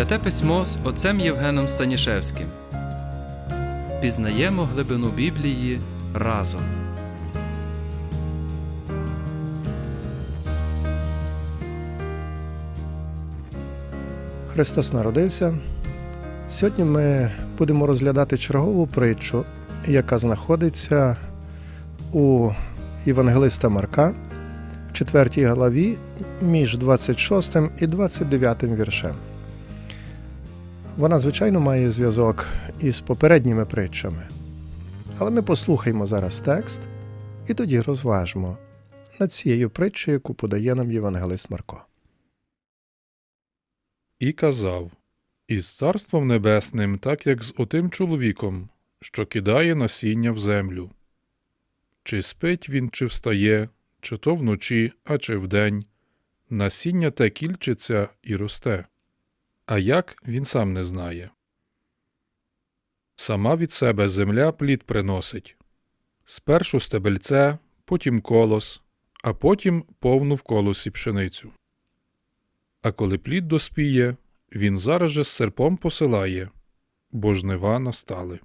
Святе письмо з отцем Євгеном Станішевським. Пізнаємо глибину Біблії разом. Христос народився. Сьогодні ми будемо розглядати чергову притчу, яка знаходиться у Євангелиста Марка в 4 главі між 26 і 29 віршем. Вона, звичайно, має зв'язок із попередніми притчами. Але ми послухаємо зараз текст і тоді розважимо над цією притчею, яку подає нам Євангелист Марко. І казав Із царством небесним, так як з отим чоловіком, що кидає насіння в землю. Чи спить він, чи встає, чи то вночі, а чи вдень, насіння те кільчиться і росте. А як він сам не знає. Сама від себе земля плід приносить спершу стебельце, потім колос, а потім повну в колосі пшеницю. А коли плід доспіє, він зараз же з серпом посилає, бо жнива настали.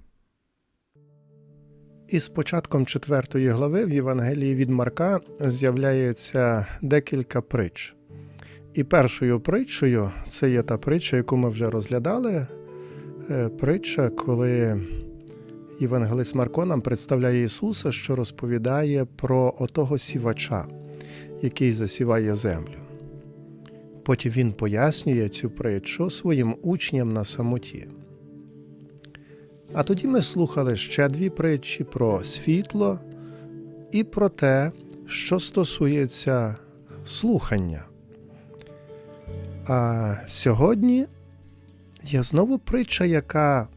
І з початком четвертої глави в Євангелії від Марка з'являється декілька притч. І першою притчею це є та притча, яку ми вже розглядали. е, Притча, коли Євангелист Марко нам представляє Ісуса, що розповідає про отого сівача, який засіває землю. Потім він пояснює цю притчу своїм учням на самоті. А тоді ми слухали ще дві притчі про світло і про те, що стосується слухання. А сьогодні є знову притча, яка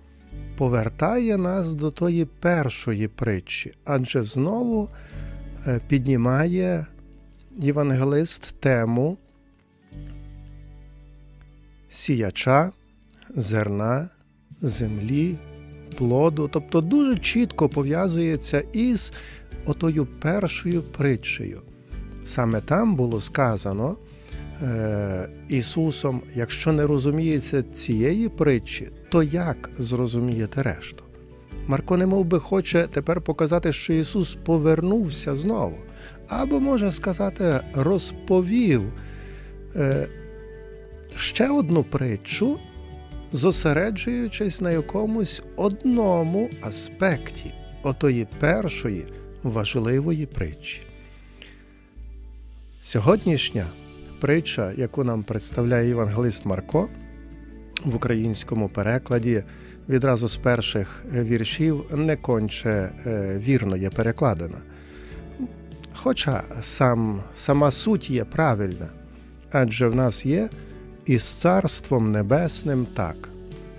повертає нас до тої першої притчі, адже знову е, піднімає євангелист тему сіяча, зерна, землі, плоду, тобто дуже чітко пов'язується із отою першою притчею. Саме там було сказано Ісусом: якщо не розуміється цієї притчі, то як зрозумієте решту? Марко немов би хоче тепер показати, що Ісус повернувся знову, або може сказати, розповів е, ще одну притчу, зосереджуючись на якомусь одному аспекті отої першої важливої притчі. Сьогоднішня притча, яку нам представляє євангелист Марко в українському перекладі, відразу з перших віршів не конче е, вірно є перекладена. Хоча сам, сама суть є правильна, адже в нас є із Царством Небесним так.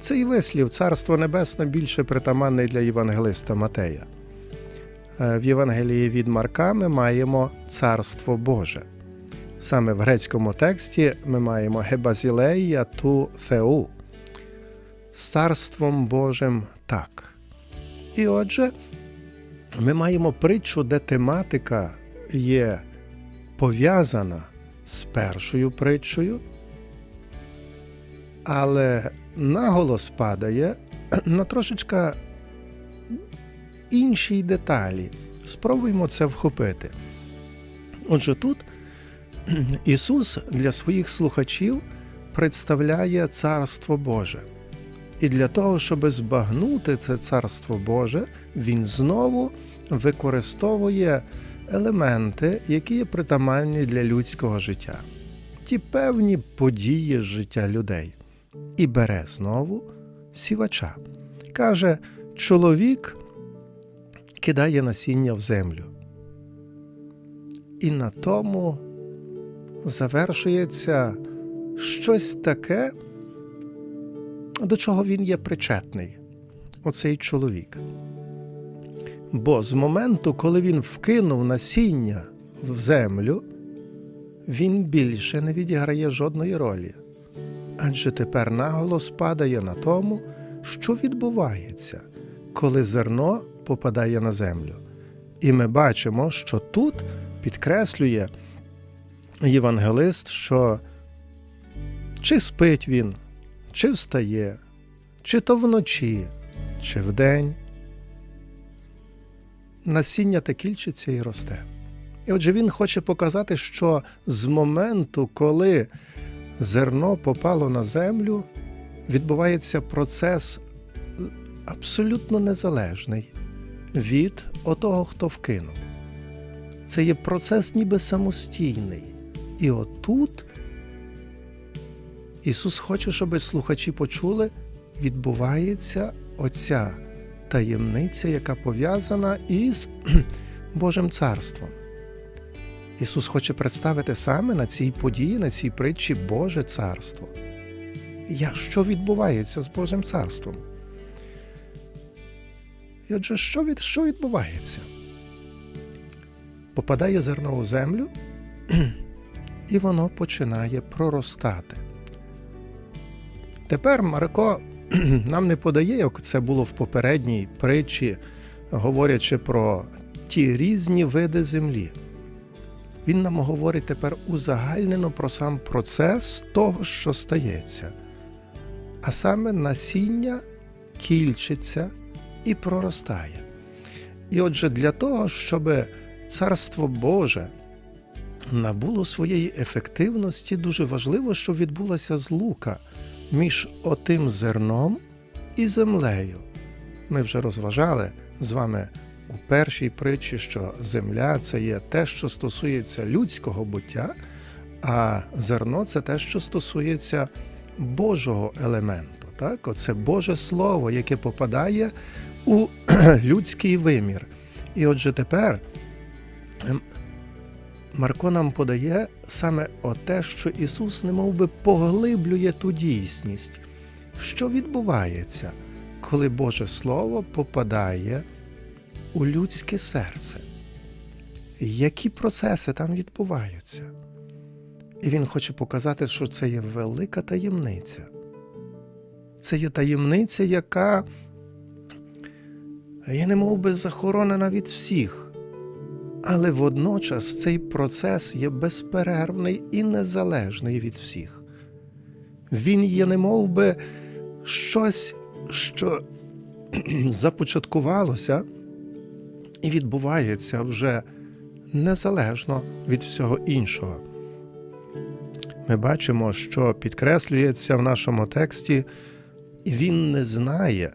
Цей вислів Царство Небесне більше притаманний для євангелиста Матея. Е, В Євангелії від Марка ми маємо Царство Боже. Саме в грецькому тексті ми маємо гебазілея ту Θεу з царством Божим так. І отже, ми маємо притчу, де тематика є пов'язана з першою притчею, але наголос падає на трошечка іншій деталі. Спробуємо це вхопити. Отже, тут Ісус для своїх слухачів представляє Царство Боже. І для того, щоб збагнути це Царство Боже, Він знову використовує елементи, які є притаманні для людського життя, ті певні події життя людей, і бере знову сівача. Каже, чоловік кидає насіння в землю. І на тому завершується щось таке, до чого він є причетний, оцей чоловік. Бо з моменту, коли він вкинув насіння в землю, він більше не відіграє жодної ролі. Адже тепер наголос падає на тому, що відбувається, коли зерно попадає на землю. І ми бачимо, що тут підкреслює євангелист, що чи спить він, чи встає, чи то вночі, чи вдень, насіння те кільчиться і росте. І отже, він хоче показати, що з моменту, коли зерно попало на землю, відбувається процес абсолютно незалежний від отого, хто вкинув. Це є процес ніби самостійний. І отут Ісус хоче, щоб слухачі почули, відбувається оця таємниця, яка пов'язана із Божим царством. Ісус хоче представити саме на цій події, на цій притчі Боже царство. Я, що відбувається з Божим царством? І отже, що, від, що відбувається? Попадає зерно у землю, і воно починає проростати. Тепер Марко нам не подає, як це було в попередній притчі, говорячи про ті різні види землі. Він нам говорить тепер узагальнено про сам процес того, що стається. А саме насіння кільчиться і проростає. І отже, для того, щоб Царство Боже набуло своєї ефективності, дуже важливо, щоб відбулася злука між отим зерном і землею. Ми вже розважали з вами у першій притчі, що земля це є те, що стосується людського буття, а зерно це те, що стосується Божого елементу. Так? Оце Боже Слово, яке попадає у людський вимір. І отже, тепер ем, Марко нам подає саме оте, що Ісус немов би поглиблює ту дійсність, що відбувається, коли Боже Слово попадає у людське серце. Які процеси там відбуваються? І він хоче показати, що це є велика таємниця. Це є таємниця, яка є немов би захоронена від всіх. Але водночас цей процес є безперервний і незалежний від всіх. Він є немов би щось, що започаткувалося і відбувається вже незалежно від всього іншого. Ми бачимо, що підкреслюється в нашому тексті, він не знає,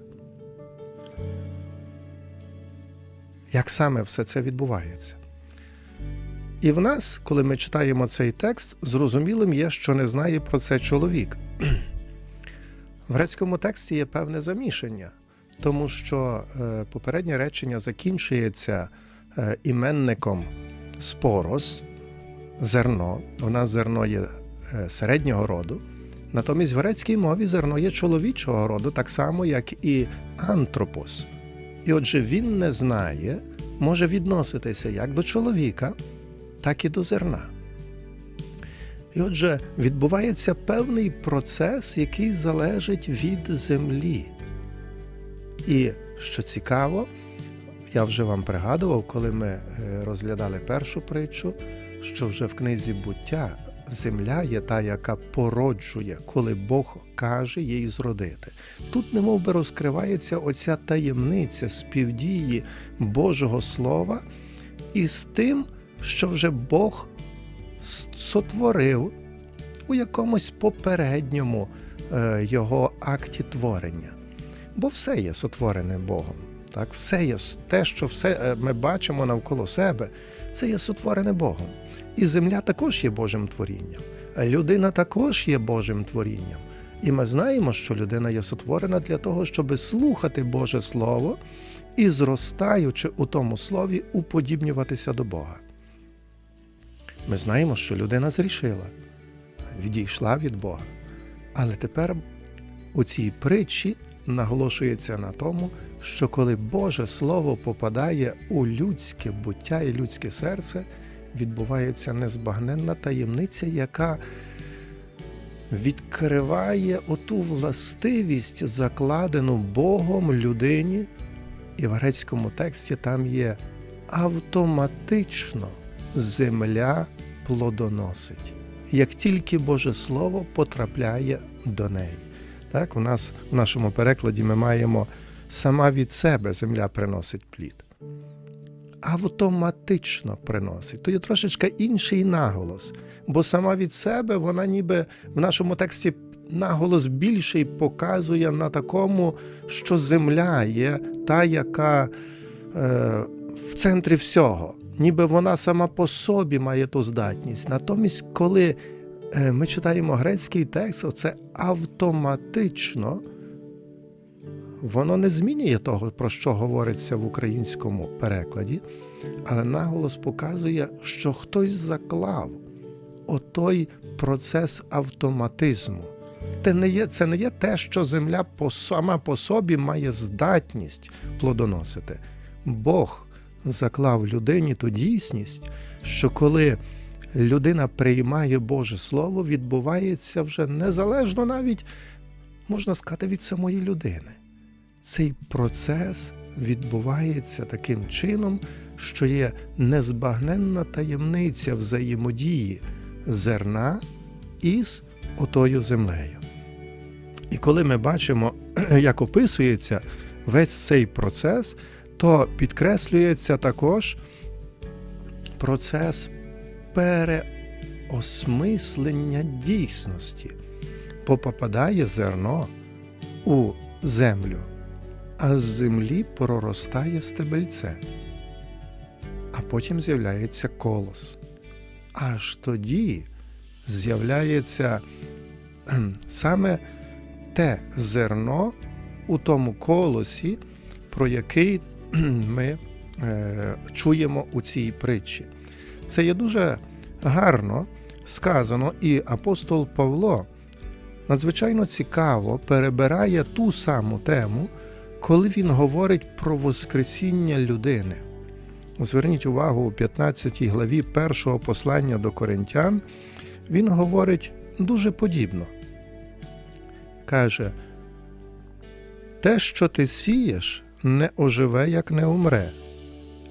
як саме все це відбувається. І в нас, коли ми читаємо цей текст, зрозумілим є, що не знає про це чоловік. В грецькому тексті є певне замішання, тому що е, попереднє речення закінчується е, іменником спорос, зерно. У нас зерно є е, середнього роду. Натомість в грецькій мові зерно є чоловічого роду, так само, як і антропос. І отже, він не знає, може відноситися як до чоловіка, так і до зерна. І отже, відбувається певний процес, який залежить від землі. І що цікаво, я вже вам пригадував, коли ми е, розглядали першу притчу, що вже в книзі буття земля є та, яка породжує, коли Бог каже їй зродити. Тут немов би розкривається оця таємниця співдії Божого Слова із тим, що вже Бог сотворив у якомусь попередньому е, його акті творення. Бо все є сотворене Богом. Так, все є те, що все е, ми бачимо навколо себе, це є сотворене Богом. І земля також є Божим творінням, людина також є Божим творінням. І ми знаємо, що людина є сотворена для того, щоб слухати Боже Слово і, зростаючи у тому слові, уподібнюватися до Бога. Ми знаємо, що людина зрішила, відійшла від Бога. Але тепер у цій притчі наголошується на тому, що коли Боже Слово попадає у людське буття і людське серце, відбувається незбагненна таємниця, яка відкриває оту властивість, закладену Богом людині, і в грецькому тексті там є автоматично земля плодоносить, як тільки Боже Слово потрапляє до неї. Так, у нас в нашому перекладі ми маємо сама від себе земля приносить плід. Автоматично приносить. То є трошечки інший наголос. Бо сама від себе вона ніби в нашому тексті наголос більший показує на такому, що земля є та, яка е, в центрі всього. Ніби вона сама по собі має ту здатність. Натомість, коли е, ми читаємо грецький текст, це автоматично воно не змінює того, про що говориться в українському перекладі, але наголос показує, що хтось заклав отой процес автоматизму. Це не є, це не є те, що земля сама по собі має здатність плодоносити. Бог заклав людині ту дійсність, що коли людина приймає Боже Слово, відбувається вже незалежно навіть, можна сказати, від самої людини. Цей процес відбувається таким чином, що є незбагненна таємниця взаємодії зерна із отою землею. І коли ми бачимо, як описується весь цей процес, то підкреслюється також процес переосмислення дійсності, бо попадає зерно у землю, а з землі проростає стебельце, а потім з'являється колос. Аж тоді з'являється саме те зерно у тому колосі, про який ми е, чуємо у цій притчі. Це є дуже гарно сказано, і апостол Павло надзвичайно цікаво перебирає ту саму тему, коли він говорить про Воскресіння людини. Зверніть увагу у 15 главі першого послання до Коринтян, він говорить дуже подібно. Каже, те, що ти сієш, не оживе, як не умре,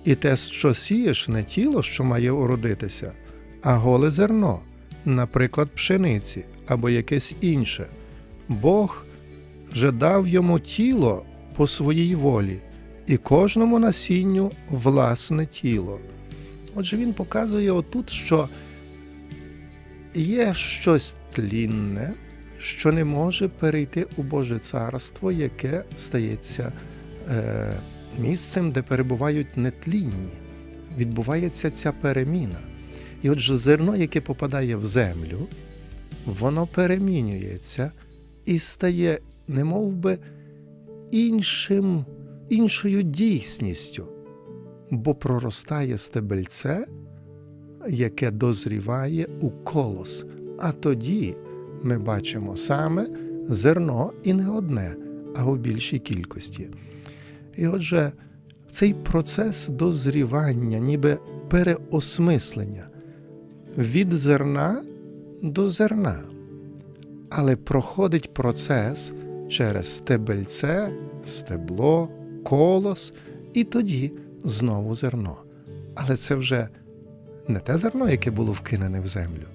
і те, що сієш, не тіло, що має уродитися, а голе зерно, наприклад, пшениці або якесь інше. Бог же дав йому тіло по своїй волі, і кожному насінню власне тіло. Отже, він показує отут, що є щось тлінне, що не може перейти у Боже царство, яке стається е, місцем, де перебувають нетлінні. Відбувається ця переміна. І отже, зерно, яке попадає в землю, воно перемінюється і стає, немов би, іншим, іншою дійсністю, бо проростає стебельце, яке дозріває у колос. А тоді ми бачимо саме зерно і не одне, а у більшій кількості. І отже, цей процес дозрівання, ніби переосмислення від зерна до зерна, але проходить процес через стебельце, стебло, колос і тоді знову зерно. Але це вже не те зерно, яке було вкинене в землю,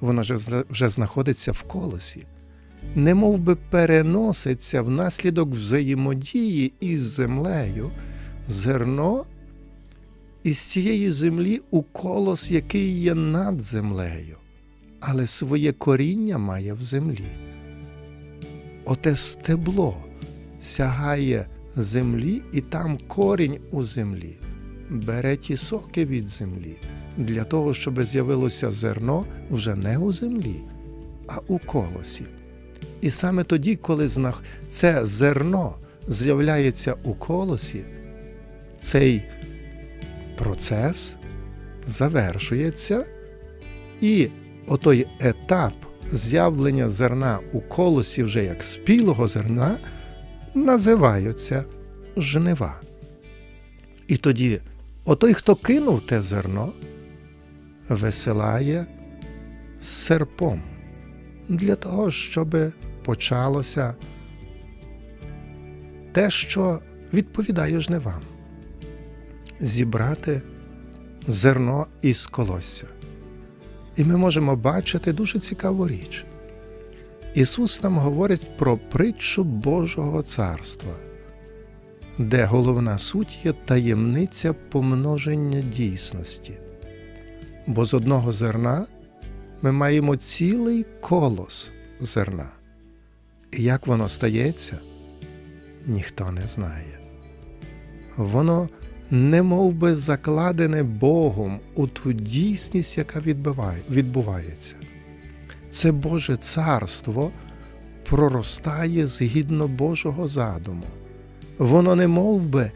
воно вже, вже знаходиться в колосі, не би переноситься внаслідок взаємодії із землею зерно із цієї землі у колос, який є над землею, але своє коріння має в землі. Оте стебло сягає землі, і там корінь у землі, бере ті соки від землі для того, щоб з'явилося зерно вже не у землі, а у колосі. І саме тоді, коли це зерно з'являється у колосі, цей процес завершується, і отой етап з'явлення зерна у колосі вже як спілого зерна називаються жнива. І тоді отой, хто кинув те зерно, веселає серпом для того, щоб почалося те, що відповідає жнивам зібрати зерно із колосся. І ми можемо бачити дуже цікаву річ. Ісус нам говорить про притчу Божого царства, де головна суть є таємниця помноження дійсності. Бо з одного зерна ми маємо цілий колос зерна. І як воно стається, ніхто не знає. Воно не мов би закладене Богом у ту дійсність, яка відбувається. Це Боже царство проростає згідно Божого задуму. Воно не мов би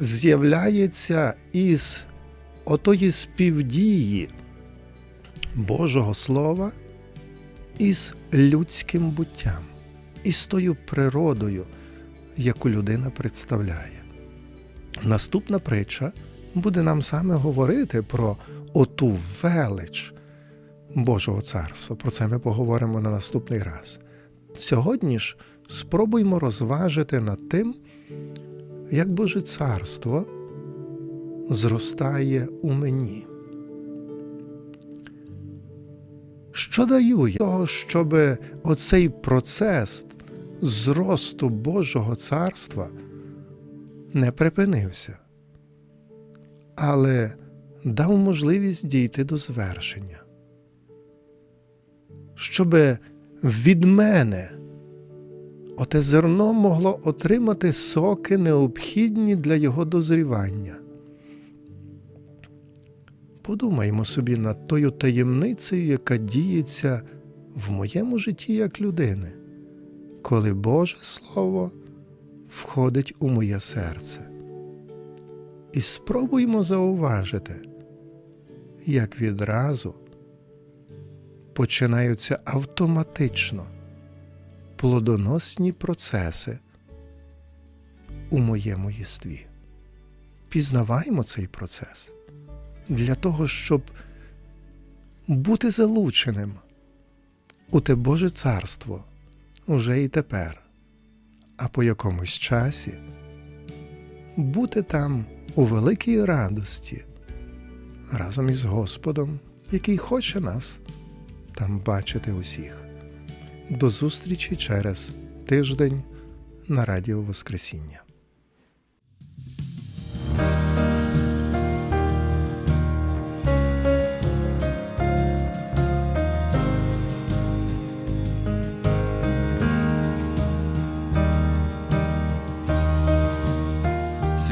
з'являється із отої співдії Божого Слова із людським буттям, із тою природою, яку людина представляє. Наступна притча буде нам саме говорити про оту велич Божого царства. Про це ми поговоримо на наступний раз. Сьогодні ж спробуймо розважити над тим, як Боже царство зростає у мені. Що даю я того, щоб оцей процес зросту Божого царства не припинився, але дав можливість дійти до звершення, щоб від мене оте зерно могло отримати соки, необхідні для його дозрівання. Подумаймо собі над тою таємницею, яка діється в моєму житті як людини, коли Боже Слово входить у моє серце. І спробуймо зауважити, як відразу починаються автоматично плодоносні процеси у моєму єстві. Пізнаваймо цей процес для того, щоб бути залученим у те Боже царство уже і тепер, а по якомусь часі бути там у великій радості разом із Господом, який хоче нас там бачити усіх. До зустрічі через тиждень на Радіо Воскресіння.